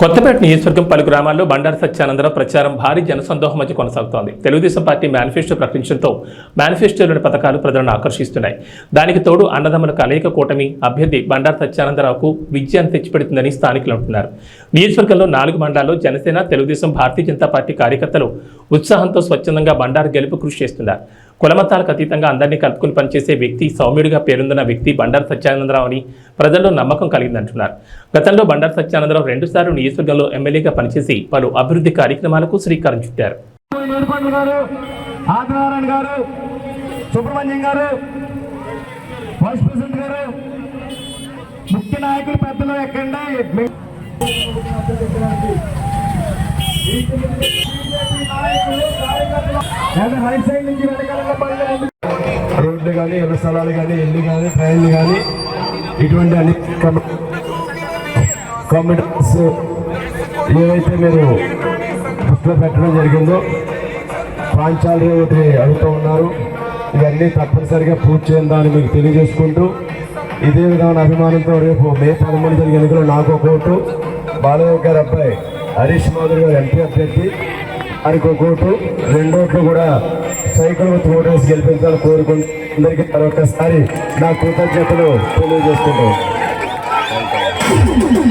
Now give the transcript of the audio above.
కొత్తపేట నియోజకవర్గం పలు గ్రామాల్లో బండారు సత్యానందరావు ప్రచారం భారీ జనసందోహం మధ్య కొనసాగుతోంది. తెలుగుదేశం పార్టీ మేనిఫెస్టో ప్రకటించడంతో మేనిఫెస్టోలోని పథకాలు ప్రజలను ఆకర్షిస్తున్నాయి. దానికి తోడు అన్నదమ్ములకు అనేక కూటమి అభ్యర్థి బండారు సత్యానందరావుకు విజయాన్ని తెచ్చిపెడుతుందని స్థానికులు అంటున్నారు. నియోజకవర్గంలో నాలుగు మండలాల్లో జనసేన తెలుగుదేశం భారతీయ జనతా పార్టీ కార్యకర్తలు ఉత్సాహంతో స్వచ్ఛందంగా బండారు గెలుపు కృషి చేస్తున్నారు. కులమతాలకు అతీతంగా అందరినీ కలుపుకుని పనిచేసే వ్యక్తి సౌమ్యుడిగా పేరొందిన వ్యక్తి బండారు సత్యానందరావు అని ప్రజల్లో నమ్మకం కలిగిందంటున్నారు. గతంలో బండారు సత్యానందరావు రెండుసార్లు నియోజకవర్గంలో ఎమ్మెల్యేగా పనిచేసి పలు అభివృద్ధి కార్యక్రమాలకు శ్రీకారం చుట్టారు. ఏడుకొండ గారు ఆదినారాయణ గారు సుబ్రహ్మణ్యం గారు వైస్ ప్రెసిడెంట్ గారు ముఖ్య నాయకులు పెద్దలు ఎక్కండి. రైట్ సైడ్ నుంచి రోడ్లు కానీ ఇళ్ళ స్థలాలు కానీ ఇల్లు కానీ ట్రైన్లు కానీ ఇటువంటి అన్ని కామెంట్స్ ఏవైతే మీరు దృష్టిలో పెట్టడం జరిగిందో ప్రాంతాలు ఒకటి అడుగుతూ ఉన్నారు ఇవన్నీ తప్పనిసరిగా పూర్తి చేద్దామని మీకు తెలియజేసుకుంటూ ఇదే విధమైన అభిమానంతో రేపు మే పదమూడు జరిగిన ఎన్నికలు నాకు ఒక ఓటు. బాలయ్య గారి అబ్బాయి హరీష్ మాధురి గారు ఎంపీ అభ్యర్థి. వారికి కోటు రెండోట్లు కూడా సైకిల్ విత్ ఓటర్స్ గెలిపించాలని కోరుకుంటూ అందరికీ మరొకసారి నా కృతజ్ఞతలు తెలియజేస్తున్నాను